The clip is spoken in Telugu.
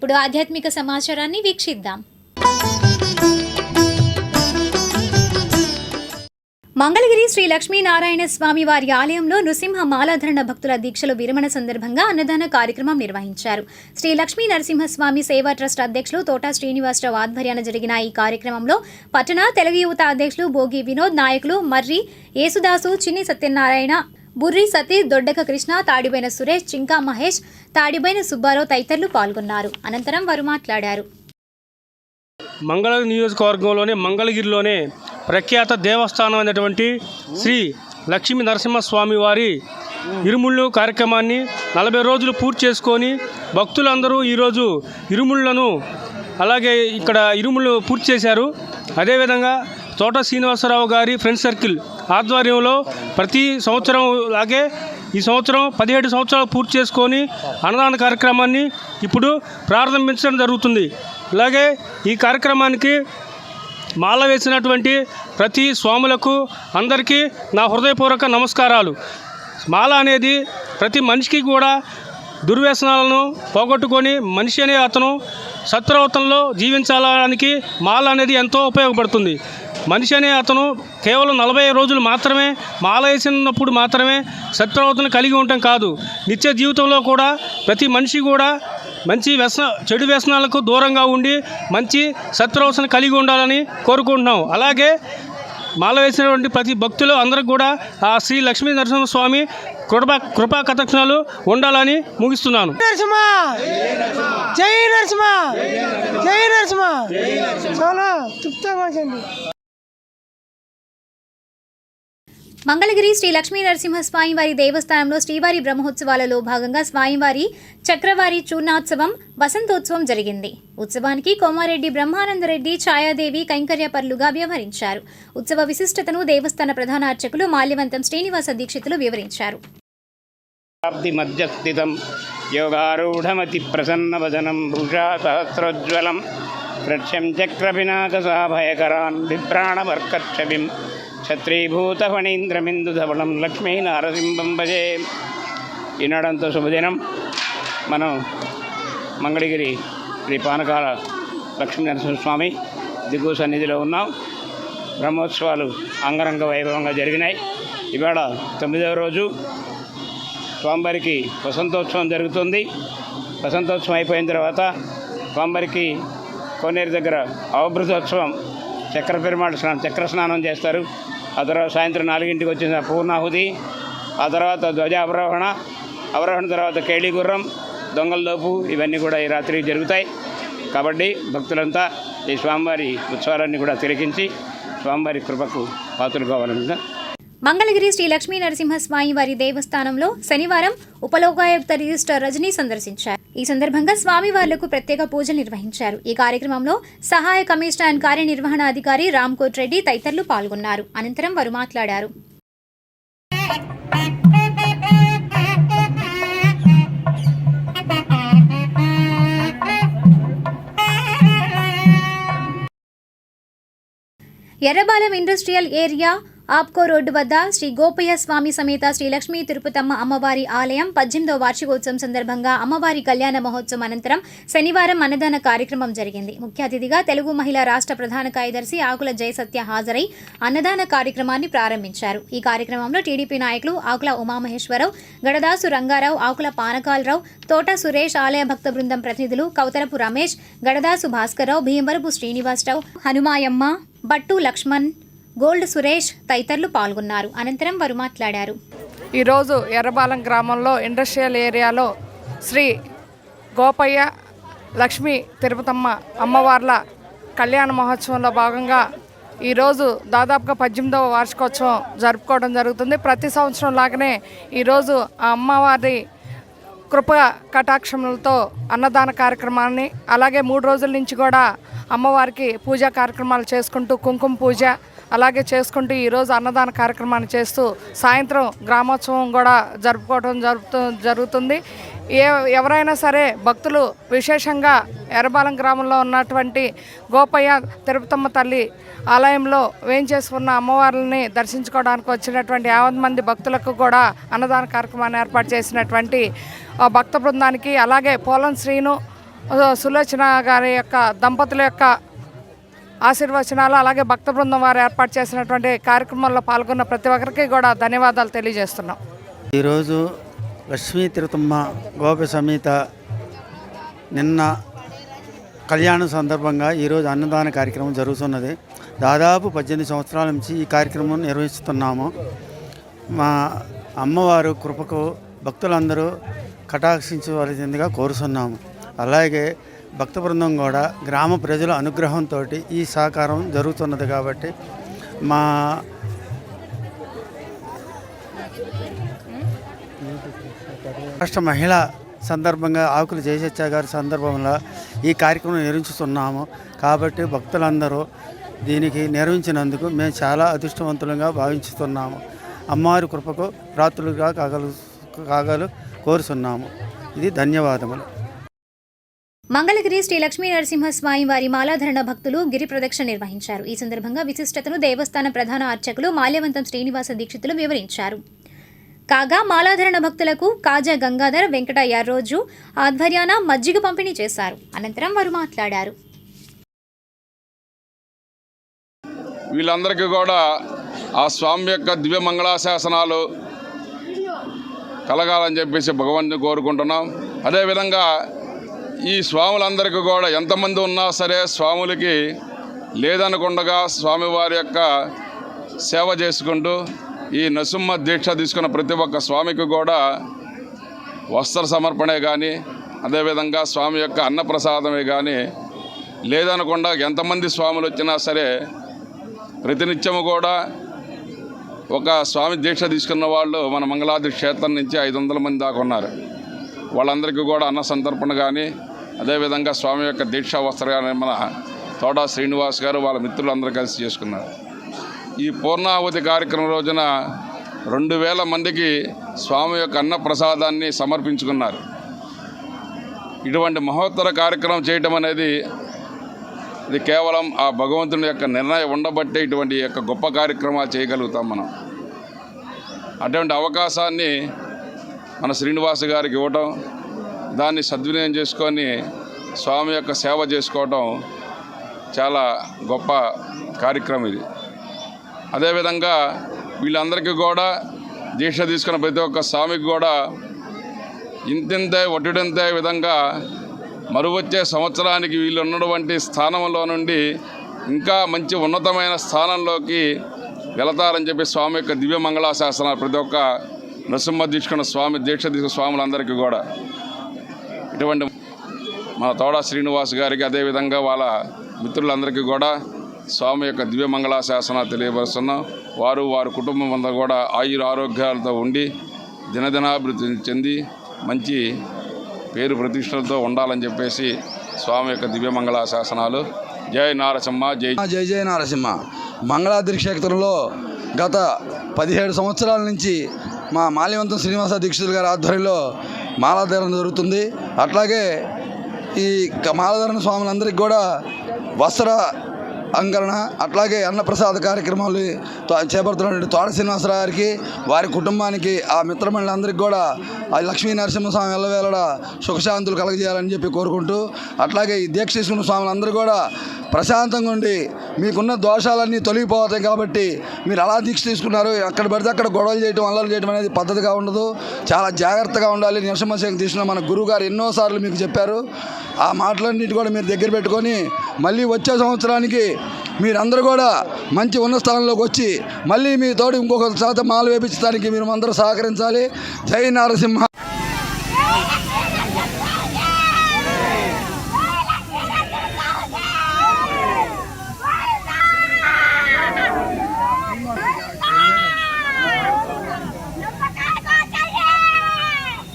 ఇప్పుడు ఆధ్యాత్మిక సమాచారాన్ని వీక్షిద్దాం. మంగళగిరి శ్రీ లక్ష్మీనారాయణ స్వామి వారి ఆలయంలో నృసింహ మాలాధరణ భక్తుల దీక్షలు విరమణ సందర్భంగా అన్నదాన కార్యక్రమం నిర్వహించారు. శ్రీ లక్ష్మీ నరసింహస్వామి సేవా ట్రస్ట్ అధ్యక్షులు తోటా శ్రీనివాసరావు ఆధ్వర్యాన జరిగిన ఈ కార్యక్రమంలో పట్టణ తెలుగు యువత అధ్యక్షులు భోగి వినోద్ నాయకులు మర్రి యేసుదాసు చిన్ని సత్యనారాయణ బుర్రి సతీష్ దొడ్డక కృష్ణ తాడిపోయిన సురేష్ చింకా మహేష్ తాడిబైన సుబ్బారావు తదితరులు పాల్గొన్నారు. అనంతరం వారు మాట్లాడారు. మంగళగిరి నియోజకవర్గంలోనే మంగళగిరిలోనే ప్రఖ్యాత దేవస్థానం అయినటువంటి శ్రీ లక్ష్మీ నరసింహస్వామి వారి ఇరుముళ్ళు కార్యక్రమాన్ని నలభై రోజులు పూర్తి చేసుకొని భక్తులందరూ ఈరోజు ఇరుముళ్ళను అలాగే ఇక్కడ ఇరుముళ్ళు పూర్తి చేశారు. అదేవిధంగా తోట శ్రీనివాసరావు గారి ఫ్రెండ్ సర్కిల్ ఆధ్వర్యంలో ప్రతి సంవత్సరం లాగే ఈ సంవత్సరం పదిహేడు సంవత్సరాలు పూర్తి చేసుకొని అన్నదాన కార్యక్రమాన్ని ఇప్పుడు ప్రారంభించడం జరుగుతుంది. అలాగే ఈ కార్యక్రమానికి మాల వేసినటువంటి ప్రతి స్వాములకు అందరికీ నా హృదయపూర్వక నమస్కారాలు. మాల అనేది ప్రతి మనిషికి కూడా దుర్వ్యసనాలను పోగొట్టుకొని మనిషి అనే అతను సత్ప్రవర్తనలో జీవించడానికి మాల అనేది ఎంతో ఉపయోగపడుతుంది. మనిషి అనే అతను కేవలం నలభై రోజులు మాత్రమే మాల వేసినప్పుడు మాత్రమే సత్ప్రవర్తన కలిగి ఉండటం కాదు. నిత్య జీవితంలో కూడా ప్రతి మనిషి కూడా మంచి వ్యసన చెడు వ్యసనాలకు దూరంగా ఉండి మంచి సత్ప్రవర్తన కలిగి ఉండాలని కోరుకుంటున్నాం. అలాగే మాల వేసినటువంటి ప్రతి భక్తులు అందరికి కూడా ఆ శ్రీ లక్ష్మీ నరసింహస్వామి కృపా కృపా కథక్షణాలు ఉండాలని ముగిస్తున్నాను. నరసింహ! జై నరసింహ! జై నరసింహ! చాలా తృప్తిగా మంగళగిరి శ్రీ లక్ష్మీ నరసింహస్వామి దేవస్థానంలో శ్రీవారి బ్రహ్మోత్సవాలలో భాగంగా స్వామివారి చక్రవారి చూర్ణోత్సవం వసంతోత్సవం జరిగింది. ఉత్సవానికి కోమారెడ్డి బ్రహ్మానందరెడ్డి ఛాయాదేవి కైంకర్యపరులుగా వ్యవహరించారు. ఉత్సవ విశిష్టతను దేవస్థాన ప్రధాన అర్చకులు మాల్యవంతం శ్రీనివాస దీక్షితులు వివరించారు. యోగారూఢమతి మధ్య స్థితం యోగారూఢమతి సహస్రోజ్వలం ప్రత్యం చక్రపినాకసాభయకరాన్ విభ్రాణవర్కక్షవిం ఛత్రీభూతఫణీంద్రమిందుధవళం లక్ష్మీ నారసింహం భజే. ఈనాడంతో శుభదినం. మనం మంగళగిరి శ్రీ పానకాల లక్ష్మీ నరసింహస్వామి దిగు సన్నిధిలో ఉన్నాం. బ్రహ్మోత్సవాలు అంగరంగ వైభవంగా జరిగినాయి. ఇవాళ తొమ్మిదవ రోజు. స్వామివారికి వసంతోత్సవం జరుగుతుంది. వసంతోత్సవం అయిపోయిన తర్వాత స్వామివారికి కోనేరు దగ్గర అవభృతోత్సవం చక్ర పెరుమాళ స్నానం చక్ర స్నానం చేస్తారు. ఆ తర్వాత సాయంత్రం నాలుగింటికి వచ్చిన పూర్ణాహుతి ఆ తర్వాత ధ్వజ అవరోహణ అవరోహణ తర్వాత కేళీగుర్రం గుర్రం దొంగల దోపు ఇవన్నీ కూడా ఈ రాత్రి జరుగుతాయి. కాబట్టి భక్తులంతా ఈ స్వామివారి ఉత్సవాలన్నీ కూడా తిలకించి స్వామివారి కృపకు పాత్రలు కావాలని మంగళగిరి శ్రీ లక్ష్మీ నరసింహస్వామి వారి దేవస్థానంలో శనివారం ఉపలోకాయుక్త రిజిస్టర్ రజనీ సందర్శించారు. ఈ సందర్భంగా స్వామి వార్లకు ప్రత్యేక పూజలు నిర్వహించారు. ఈ కార్యక్రమంలో సహాయ కమిషనర్ అండ్ కార్యనిర్వహణాధికారి రామ్కోట్ రెడ్డి తదితరులు పాల్గొన్నారు. అనంతరం వారు మాట్లాడారు. Errabalem industrial area APCO road వద్ద శ్రీ గోపయ్య స్వామి సమేత శ్రీ లక్ష్మీ తిరుపతమ్మ అమ్మవారి ఆలయం పద్దెనిమిదవ వార్షికోత్సవం సందర్భంగా అమ్మవారి కళ్యాణ మహోత్సవం అనంతరం శనివారం అన్నదాన కార్యక్రమం జరిగింది. ముఖ్య అతిథిగా తెలుగు మహిళా రాష్ట్ర ప్రధాన కార్యదర్శి ఆకుల జయసత్య హాజరై అన్నదాన కార్యక్రమాన్ని ప్రారంభించారు. ఈ కార్యక్రమంలో టీడీపీ నాయకులు ఆకుల ఉమామహేశ్వరరావు గడదాసు రంగారావు ఆకుల పానకాలరావు తోట సురేష్ ఆలయ భక్త బృందం ప్రతినిధులు కౌతరపు రమేష్ గడదాసు భాస్కరరావు భీమవరపు శ్రీనివాసరావు హనుమాయమ్మ బట్టు లక్ష్మణ్ గోల్డ్ సురేష్ తదితరులు పాల్గొన్నారు. అనంతరం వారు మాట్లాడారు. ఈరోజు ఎర్రబాలెం గ్రామంలో ఇండస్ట్రియల్ ఏరియాలో శ్రీ గోపయ్య లక్ష్మీ తిరుపతమ్మ అమ్మవార్ల కళ్యాణ మహోత్సవంలో భాగంగా ఈరోజు దాదాపుగా పద్దెనిమిదవ వార్షికోత్సవం జరుపుకోవడం జరుగుతుంది. ప్రతి సంవత్సరం లాగానే ఈరోజు ఆ అమ్మవారి కృప కటాక్షములతో అన్నదాన కార్యక్రమాన్ని అలాగే మూడు రోజుల నుంచి కూడా అమ్మవారికి పూజా కార్యక్రమాలు చేసుకుంటూ కుంకుమ పూజ అలాగే చేసుకుంటూ ఈరోజు అన్నదాన కార్యక్రమాన్ని చేస్తూ సాయంత్రం గ్రామోత్సవం కూడా జరుపుకోవడం జరుపుతూ జరుగుతుంది. ఏ ఎవరైనా సరే భక్తులు విశేషంగా ఎర్రబాలెం గ్రామంలో ఉన్నటువంటి గోపయ్య తిరుపతమ్మ తల్లి ఆలయంలో వేయించేసుకున్న అమ్మవార్లని దర్శించుకోవడానికి వచ్చినటువంటి యావత్ మంది భక్తులకు కూడా అన్నదాన కార్యక్రమాన్ని ఏర్పాటు చేసినటువంటి భక్త బృందానికి అలాగే పోలం శ్రీను సులోచన గారి యొక్క దంపతుల యొక్క ఆశీర్వచనాలు అలాగే భక్త బృందం వారు ఏర్పాటు చేసినటువంటి కార్యక్రమంలో పాల్గొన్న ప్రతి ఒక్కరికి కూడా ధన్యవాదాలు తెలియజేస్తున్నాం. ఈరోజు లక్ష్మీ తిరుతమ్మ గోపి సమేత నిన్న కళ్యాణం సందర్భంగా ఈరోజు అన్నదాన కార్యక్రమం జరుగుతున్నది. దాదాపు పద్దెనిమిది సంవత్సరాల నుంచి ఈ కార్యక్రమం నిర్వహిస్తున్నాము. మా అమ్మవారు కృపకు భక్తులందరూ కటాక్షించవలసిందిగా కోరుతున్నాము. అలాగే భక్త బృందం కూడా గ్రామ ప్రజల అనుగ్రహంతో ఈ సహకారం జరుగుతున్నది కాబట్టి మా రాష్ట్ర మహిళ సందర్భంగా ఆకులు జయసత్య గారి సందర్భంలో ఈ కార్యక్రమం నిర్వహించుతున్నాము కాబట్టి భక్తులందరూ దీనికి నిర్వహించినందుకు మేము చాలా అదృష్టవంతులుగా భావించుతున్నాము. అమ్మవారి కృపకు రాత్రులుగా కాగలు కాగలు కోరుతున్నాము ఇది ధన్యవాదములు. మంగళగిరి శ్రీ లక్ష్మీ నరసింహస్వామి వారి మాలాధరణ భక్తులు గిరి ప్రదక్షిణ నిర్వహించారు. ఈ సందర్భంగా విశిష్టతను దేవస్థాన ప్రధాన అర్చకులు మాల్యవంతం శ్రీనివాస దీక్షితులు వివరించారు. కాగా మాలాధరణ భక్తులకు కాజా గంగాధర్ వెంకట యార్రోజు ఆధ్వర్యాన మజ్జిగ పంపిణీ చేశారు. అనంతరం వారు మాట్లాడారు. వీళ్ళందరికీ కూడా ఆ స్వామి యొక్క దివ్య మంగళాశాసనాలు కలగాలని చెప్పేసి భగవంతుని కోరుకుంటున్నాం. అదేవిధంగా ఈ స్వాములందరికీ కూడా ఎంతమంది ఉన్నా సరే స్వాములకి లేదనకుండగా స్వామివారి యొక్క సేవ చేసుకుంటూ ఈ నరసింహ దీక్ష తీసుకున్న ప్రతి ఒక్క స్వామికి కూడా వస్త్ర సమర్పణే కానీ అదేవిధంగా స్వామి యొక్క అన్నప్రసాదమే కానీ లేదనకుండా ఎంతమంది స్వాములు వచ్చినా సరే ప్రతినిత్యము కూడా ఒక స్వామి దీక్ష తీసుకున్న వాళ్ళు మన మంగళాద్రి క్షేత్రం నుంచి ఐదు వందల మంది దాకా ఉన్నారు. వాళ్ళందరికీ కూడా అన్న సంతర్పణ కానీ అదేవిధంగా స్వామి యొక్క దీక్షా వస్త్రాన్ని మన తోడా శ్రీనివాస్ గారు వాళ్ళ మిత్రులు అందరూ కలిసి చేసుకున్నారు. ఈ పూర్ణావతి కార్యక్రమం రోజున రెండు వేల మందికి స్వామి యొక్క అన్న ప్రసాదాన్ని సమర్పించుకున్నారు. ఇటువంటి మహోత్తర కార్యక్రమం చేయటం అనేది ఇది కేవలం ఆ భగవంతుని యొక్క నిర్ణయం ఉండబట్టే ఇటువంటి యొక్క గొప్ప కార్యక్రమాలు చేయగలుగుతాం మనం. అటువంటి అవకాశాన్ని మన శ్రీనివాస గారికి ఇవ్వటం దాన్ని సద్వినియోగం చేసుకొని స్వామి యొక్క సేవ చేసుకోవటం చాలా గొప్ప కార్యక్రమం ఇది. అదేవిధంగా వీళ్ళందరికీ కూడా దీక్ష తీసుకున్న ప్రతి ఒక్క స్వామికి కూడా ఇంతింతే ఒట్టింతే విధంగా మరువచ్చే సంవత్సరానికి వీళ్ళు ఉన్నటువంటి స్థానంలో నుండి ఇంకా మంచి ఉన్నతమైన స్థానంలోకి వెళతారని చెప్పి స్వామి యొక్క దివ్య మంగళాశాసనాలు ప్రతి ఒక్క నరసింహ దీక్షకున్న స్వామి దీక్ష తీసుకున్న స్వాములందరికీ కూడా ఇటువంటి మన తోడా శ్రీనివాస్ గారికి అదేవిధంగా వాళ్ళ మిత్రులందరికీ కూడా స్వామి యొక్క దివ్య శాసన తెలియపరుస్తున్నాం. వారు వారి కుటుంబం అంతా కూడా ఆయుర ఆరోగ్యాలతో ఉండి దినదినాభివృద్ధి చెంది మంచి పేరు ప్రతిష్టలతో ఉండాలని చెప్పేసి స్వామి యొక్క దివ్య మంగళాశాసనాలు. జై నారసింహ జై జై జయ నారసింహ. మంగళాద్రి క్షేత్రంలో గత పదిహేడు సంవత్సరాల నుంచి మా మాల్యవంతం శ్రీనివాస దీక్షితులు గారి ఆధ్వర్యంలో మాలాధారణ జరుగుతుంది. అట్లాగే ఈ మాలాధారణ స్వాములందరికీ కూడా వస్త్ర అంకరణ అట్లాగే అన్నప్రసాద కార్యక్రమాలు చేపడుతున్నటువంటి తోట శ్రీనివాసరావు గారికి వారి కుటుంబానికి ఆ మిత్రమండలందరికీ కూడా ఆ లక్ష్మీ నరసింహస్వామి ఎల్లవేళ సుఖశాంతులు కలగజేయాలని చెప్పి కోరుకుంటూ అట్లాగే ఈ దీక్ష తీసుకున్న స్వాములందరూ కూడా ప్రశాంతంగా ఉండి మీకున్న దోషాలన్నీ తొలగిపోతాయి కాబట్టి మీరు అలా దీక్ష తీసుకున్నారు. అక్కడ పడితే అక్కడ గొడవలు చేయడం అల్లరి చేయడం అనేది పద్ధతిగా ఉండదు. చాలా జాగ్రత్తగా ఉండాలి. నరసింహశంఖ తీసుకున్న మన గురువు గారు ఎన్నోసార్లు మీకు చెప్పారు. ఆ మాటలన్నిటి కూడా మీరు దగ్గర పెట్టుకొని మళ్ళీ వచ్చే సంవత్సరానికి మీరందరూ కూడా మంచి ఉన్న స్థానంలోకి వచ్చి మళ్ళీ మీ తోటి ఇంకొక శాతం మాలు వేపించడానికి మీరు అందరూ సహకరించాలి. జై నరసింహ.